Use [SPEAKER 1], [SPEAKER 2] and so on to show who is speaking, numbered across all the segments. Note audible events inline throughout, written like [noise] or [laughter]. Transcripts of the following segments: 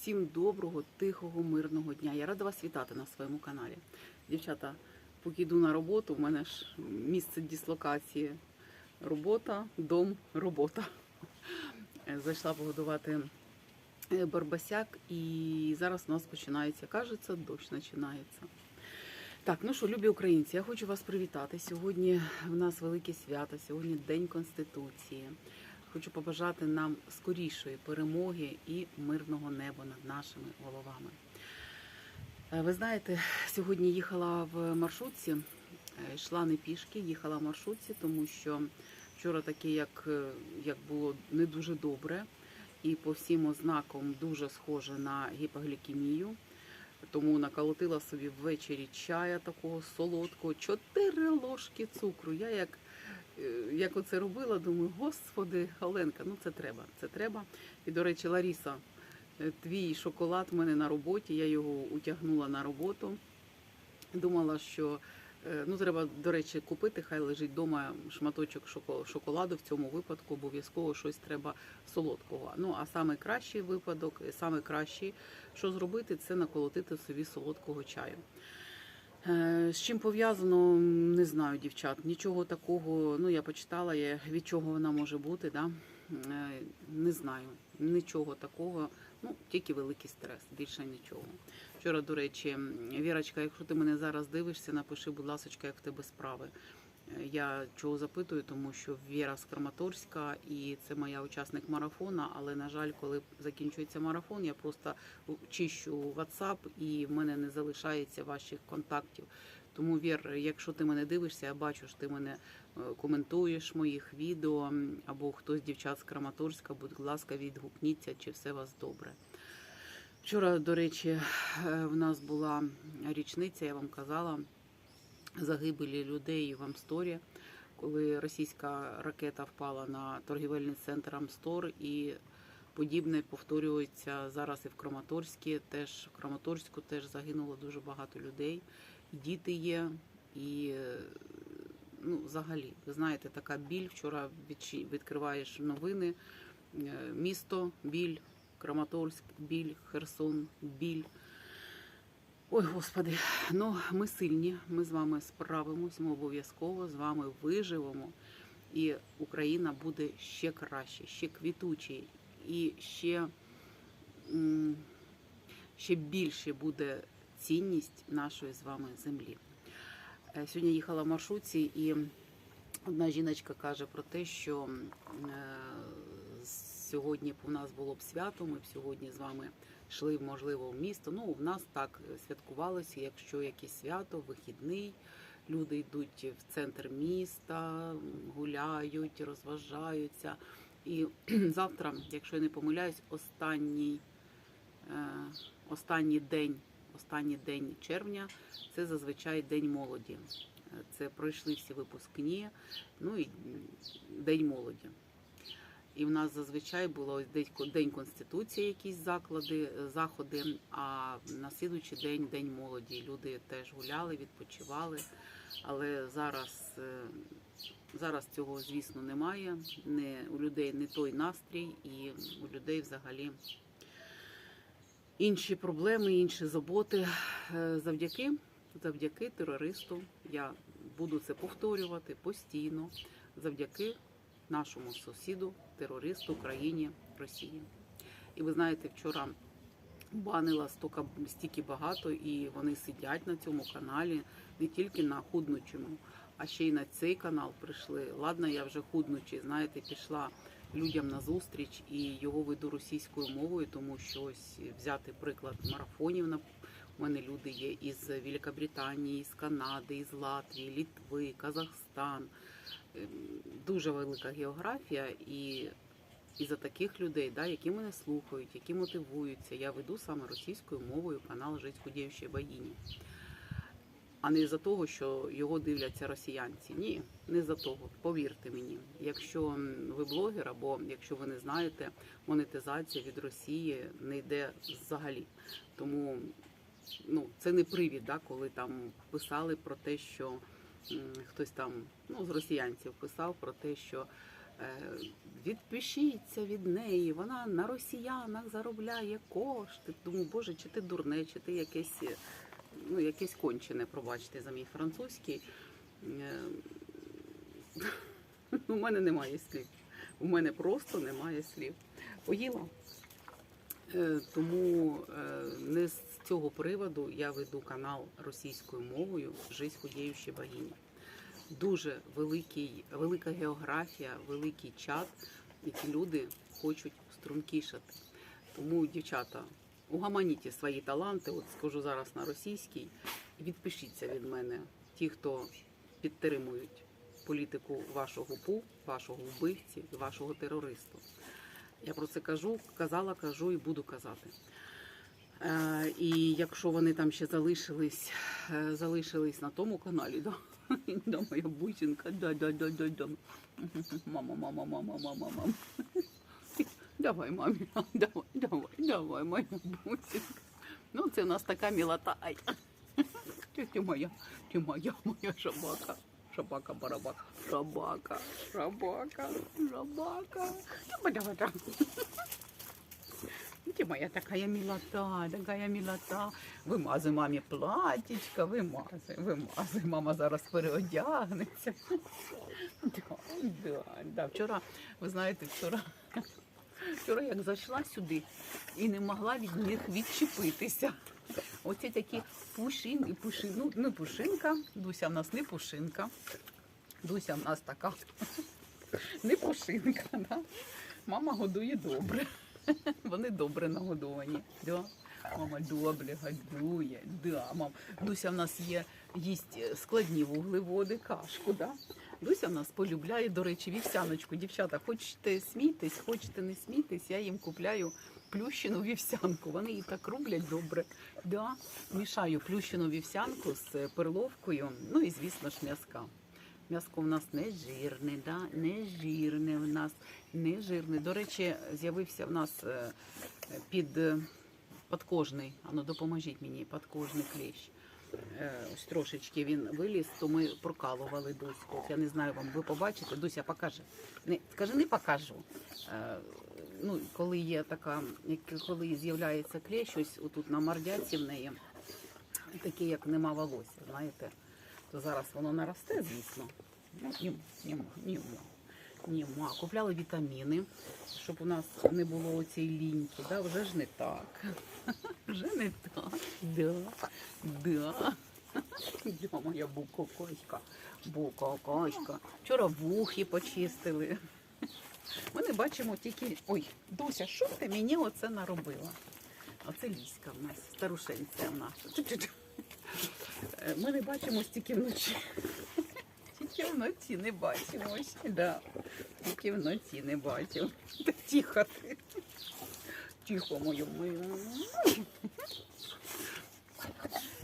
[SPEAKER 1] Всім доброго, тихого, мирного дня. Я рада вас вітати на своєму каналі. Дівчата, поки йду на роботу, у мене ж місце дислокації. Робота, дом, робота. Е, Зайшла погодувати е, барбасяк, і зараз у нас починається, кажеться, дощ починається. Так, ну що, любі українці, я хочу вас привітати. Сьогодні в нас велике свято, сьогодні День Конституції. Хочу побажати нам скорішої перемоги і мирного неба над нашими головами. Е, Ви знаєте, сьогодні їхала в маршрутці, е, йшла не пішки, їхала в маршрутці, тому що вчора таке, як, е, як було не дуже добре, і по всім ознакам дуже схоже на гіпоглікемію. Тому наколотила собі ввечері чая такого солодкого, чотири ложки цукру. Я як, е, як оце робила, думаю, господи, Оленка, ну це треба, це треба. І, до речі, Ларіса, е, твій шоколад в мене на роботі, я його утягнула на роботу. Думала, що ну, треба, до речі, купити, хай лежить вдома шматочок шоколаду. В цьому випадку обов'язково щось треба солодкого. Ну, а саме кращий випадок, е, саме кращий, що зробити, це наколотити собі солодкого чаю. Е, З чим пов'язано, не знаю, дівчат. Нічого такого, ну я почитала, від чого вона може бути, да? Е, не знаю. Нічого такого, ну тільки великий стрес, більше нічого. Вчора, до речі, Вірочка, якщо ти мене зараз дивишся, напиши, будь ласка, як в тебе справи. Е, Я чого запитую, тому що Віра з Краматорська, і це моя учасник марафона. Але на жаль, коли закінчується марафон, я просто чищу WhatsApp і в мене не залишається ваших контактів. Тому Вір, якщо ти мене дивишся, я бачу, що ти мене е, коментуєш моїх відео, або хтось дівчат з Краматорська, будь ласка, відгукніться, чи все у вас добре. Вчора, до речі, е, в нас була річниця, я вам казала, загибелі людей в Амсторі, коли російська ракета впала на торгівельний центр Амстор і подібне повторюється зараз і в Краматорську. Теж в Краматорську теж загинуло дуже багато людей. Діти є, і ну, взагалі, ви знаєте, така біль. Вчора відкриваєш новини. е, Місто, біль, Краматорськ, біль, Херсон, біль. Ой, господи, ну ми сильні, ми з вами справимось, ми обов'язково з вами виживемо. І Україна буде ще краще, ще квітуче, і ще, ще більше буде цінність нашої з вами землі. Е, Сьогодні їхала в маршрутці, і одна жіночка каже про те, що е, сьогодні б у нас було б свято. Ми б сьогодні з вами йшли, можливо, в місто. Ну, в нас так святкувалося, якщо якесь свято, вихідний. Люди йдуть в центр міста, гуляють, розважаються. І [clears throat] завтра, якщо я не помиляюсь, останній, е, останній день, останній день червня це зазвичай День молоді. Е, Це пройшли всі випускні, ну і День молоді. І в нас зазвичай було ось День Конституції, якісь заклади, е, заходи, а на слідуючий день День молоді. Люди теж гуляли, відпочивали. Але зараз, е, зараз цього, звісно, немає. Не, у людей не той настрій, і у людей взагалі інші проблеми, інші заботи. Е, Завдяки, завдяки терористу я буду це повторювати постійно. Завдяки нашому сусіду, терористу, країні Росії. І ви знаєте, вчора банила стока стільки багато, і вони сидять на цьому каналі не тільки на худнучому, а ще й на цей канал прийшли. Ладно, я вже худнучий, знаєте, пішла людям на зустріч і його веду російською мовою, тому що ось взяти приклад марафонів на у мене люди є із Великобританії, з Канади, із Латвії, Літви, Казахстан. Дуже велика географія, і, і за таких людей, да, які мене слухають, які мотивуються, я веду саме російською мовою канал Жить худіючої богині. А не за того, що його дивляться росіянці. Ні, не за того. Повірте мені. Якщо ви блогер, або якщо ви не знаєте, монетизація від Росії не йде взагалі. Тому ну, це не привід, да, коли там писали про те, що хтось там ну, з росіянців писав про те, що Е, Відпишіться від неї, вона на росіянах заробляє кошти. Думаю, боже, чи ти дурне, чи ти якесь, е, ну, якесь кончене, пробачте за мій французький. Е, [laughs] У мене немає слів. У мене просто немає слів. Поїла. Тому не з цього приводу я веду канал російською мовою «Жизнь худеючої богині». Дуже великий, велика географія, великий чат, які люди хочуть стрункішати. Тому, дівчата, угаманіть свої таланти, от скажу зараз на російській, відпишіться від мене, ті, хто підтримують політику вашого ПУ, вашого вбивці вашого терористу. Я про це кажу, казала, кажу і буду казати. Е, і якщо вони там ще залишились, е, залишились на тому каналі, да, [laughs] да моя бусинка, да, да, да, да, да. Мама, мама, мама, мама, мама. Давай, мамі, давай, давай, давай, моя бусинка. Ну, це у нас така мілота. Ай. Ти, ти моя, ти моя, моя шабака. Шабака, барабака, шабака, шабака, шабака. Давай, давай, давай. Ти моя такая милота, такая милота. Вимазуй мамі платічка, вимазуй, вимазуй. Мама зараз переодягнеться. Да, да, да. Вчора, ви знаєте, вчора, вчора як зайшла сюди і не могла від них відчепитися. Оці такі пушин, пушин, ну, не пушинка, Дуся в нас не пушинка. Дуся в нас така не пушинка, да? Мама годує добре. Вони добре нагодовані. Да? Мама добре годує. Да, мам. Дуся в нас є, їсть складні вуглеводи, кашку. Да? Дуся в нас полюбляє, до речі, вівсяночку. Дівчата, хочете смійтесь, хочете не смійтесь, я їм купляю плющену вівсянку. Вони її так роблять добре. Да? Мішаю плющену вівсянку з перловкою, ну і звісно ж м'язка. М'яско в нас не жирне, да? не жирне в нас, не жирне. До речі, з'явився в нас е, під е, подкожний, ану допоможіть мені, подкожний клещ. Е, Ось трошечки він виліз, то ми прокалували Дуську. Я не знаю, вам ви побачите. Дуся, покажи. Не, скажи, не покажу. Ну, коли є така, коли з'являється клещ, ось отут на мордяці в неї, таке, як нема волосся, знаєте, то зараз воно наросте, звісно. Ну. Нема. Купляли вітаміни, щоб у нас не було оцієї ліньки. Да? Вже ж не так. [laughs] Вже не так. Да. Да. Да, моя букокоська. Букокоська. Вчора вухи почистили. Ми не бачимо тільки. Ой, Дуся, що ти мені оце наробила? Оце ліська в нас, старушенця наша. Е, Ми не бачимо стільки вночі. Тільки вночі не бачимо. ось, Да. Тільки вночі не бачимо. Та тихо ти. Тихо, мою мою.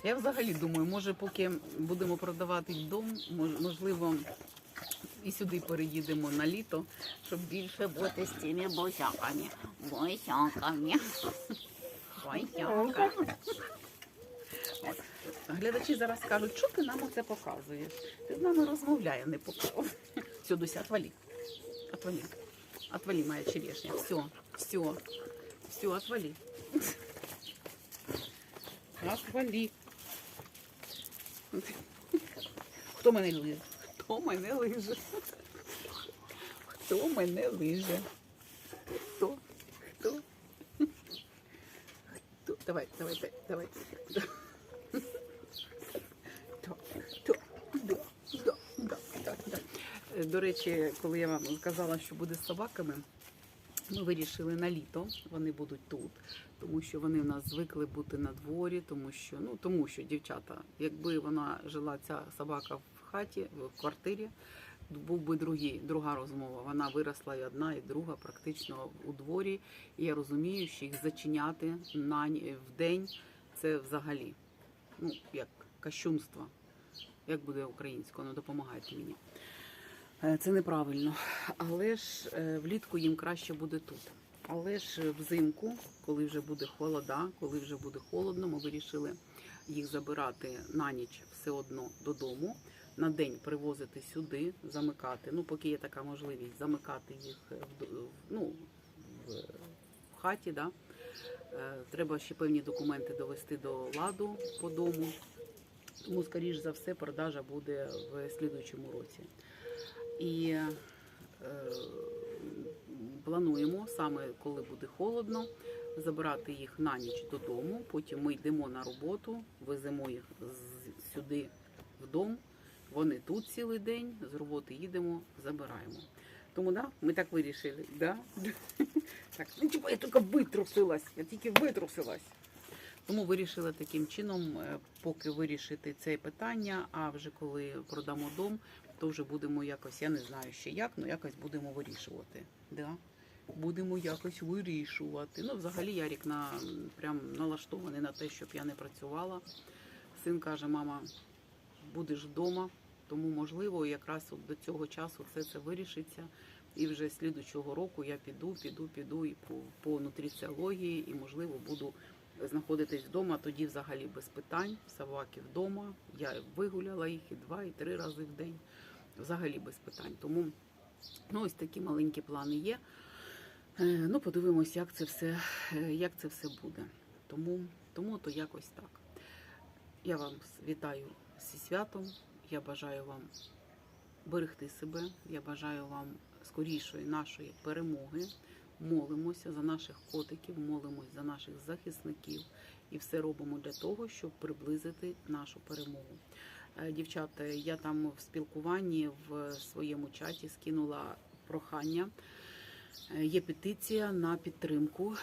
[SPEAKER 1] Я взагалі думаю, може, поки будемо продавати дом, можливо, і сюди переїдемо на літо, щоб більше бути з цими босяками. Босяками. Босяка. Глядачі зараз кажуть, що ти нам оце показуєш? Ти з нами розмовляє, не показує. Все, Дуся, отвали. Отвали. Отвали, моя черешня. Все, все, все, отвали. Отвали. Хто мене лиже? Хто мене лиже? Хто мене лиже? Хто? Хто? Хто? Давай, давай, давай, давай. Хто? Хто? Да, да, да, да, да. Е, До речі, коли я вам сказала, що буде з собаками, ми вирішили на літо, вони будуть тут, тому що вони в нас звикли бути на дворі, тому що, ну, тому що дівчата, якби вона жила ця собака в хаті, в квартирі, був би другий, друга розмова. Вона виросла і одна, і друга практично у дворі. І я розумію, що їх зачиняти на в день це взагалі ну, як кощунство. Як буде українською, ну допомагайте мені. Е, Це неправильно. Але ж е, влітку їм краще буде тут. Але ж е, взимку, коли вже буде холода, коли вже буде холодно, ми вирішили їх забирати на ніч все одно додому, на день привозити сюди, замикати. Ну, поки є така можливість, замикати їх в, ну, в, хаті. Да? Треба ще певні документи довести до ладу по дому. Тому, скоріш за все, продажа буде в слідуючому році. І е, плануємо саме коли буде холодно, забирати їх на ніч додому. Потім ми йдемо на роботу, веземо їх сюди в дом. Вони тут цілий день, з роботи їдемо, забираємо. Тому да, ми так вирішили. Да? [laughs] Так, ну типа я тільки витрусилась, я тільки витрусилась. Тому вирішила таким чином, е, поки вирішити це питання, а вже коли продамо дом, то вже будемо якось, я не знаю ще як, але якось будемо вирішувати. Да? Будемо якось вирішувати. Ну, взагалі, Ярік на прям налаштований на те, щоб я не працювала. Син каже, мама, будеш вдома, тому можливо, якраз от до цього часу все це вирішиться. І вже слідучого року я піду, піду, піду і по, по нутриціології, і можливо буду знаходитись вдома. Тоді взагалі без питань. Собаки вдома. Я вигуляла їх і два, і три рази в день. Взагалі без питань. Тому ну, ось такі маленькі плани є. Е, Ну, подивимось, як це все, е, як це все буде. Тому, тому то якось так. Я вам вітаю зі святом. Я бажаю вам берегти себе. Я бажаю вам скорішої нашої перемоги. Молимося за наших котиків, молимось за наших захисників і все робимо для того, щоб приблизити нашу перемогу. Е, Дівчата, я там в спілкуванні в своєму чаті скинула прохання. Е, Є петиція на підтримку.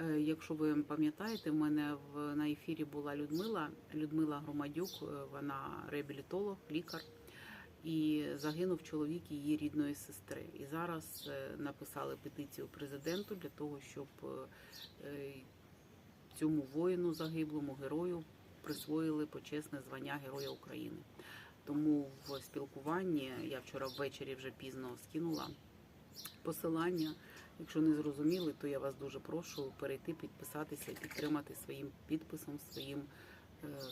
[SPEAKER 1] Е, Якщо ви пам'ятаєте, в мене в на ефірі була Людмила. Людмила Громадюк, вона реабілітолог, лікар. І загинув чоловік її рідної сестри. І зараз е, написали петицію президенту для того, щоб е, е, цьому воїну загиблому герою присвоїли почесне звання Героя України. Тому в спілкуванні я вчора ввечері вже пізно скинула посилання. Якщо не зрозуміли, то я вас дуже прошу перейти, підписатися і підтримати своїм підписом, своїм,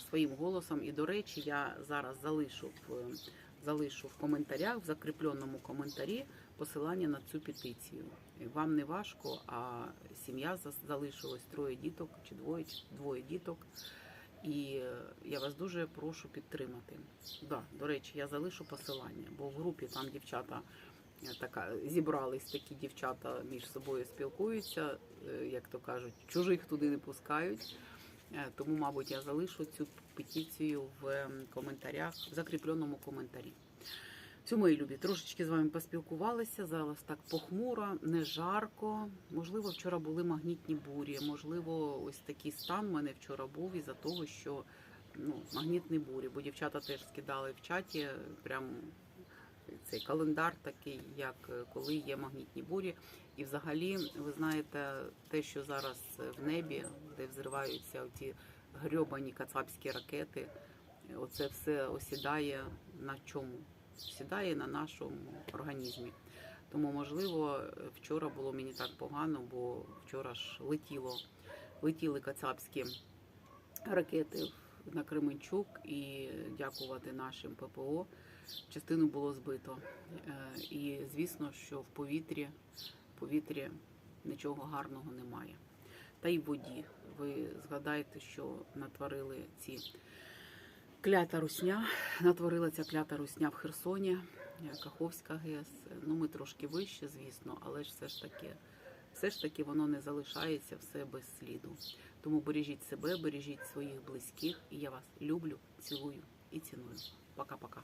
[SPEAKER 1] своїм голосом. І до речі, я зараз залишу в залишу в коментарях, в закріпленому коментарі посилання на цю петицію. Вам не важко, а сім'я залишилось троє діток чи двоє, чи двоє діток. І е, я вас дуже прошу підтримати. Да, до речі, я залишу посилання, бо в групі там дівчата е, така зібрались такі дівчата між собою спілкуються, е, як то кажуть, чужих туди не пускають. Тому, мабуть, я залишу цю петицію в ем, коментарях, в закріпленому коментарі. Все, мої любі, трошечки з вами поспілкувалися. Зараз так похмуро, не жарко. Можливо, вчора були магнітні бурі. Можливо, ось такий стан в мене вчора був із-за того, що ну, магнітні бурі, бо дівчата теж скидали в чаті прям цей календар такий, як е, коли є магнітні бурі. І взагалі, ви знаєте, те, що зараз в небі, де взриваються ці грьобані кацапські ракети, оце все осідає на чому? Сідає на нашому організмі. Тому, можливо, вчора було мені так погано, бо вчора ж летіло, летіли кацапські ракети на Кременчук і дякувати нашим ППО. Частину було збито. Е, І звісно, що в повітрі, в повітрі нічого гарного немає. Та й воді. Ви згадайте, що натворили ці клята русня, натворила ця клята русня в Херсоні, Каховська ГЕС. Ну, ми трошки вище, звісно, але ж все ж таки, все ж таки воно не залишається все без сліду. Тому бережіть себе, бережіть своїх близьких, і я вас люблю, цілую і ціную. Пока-пока.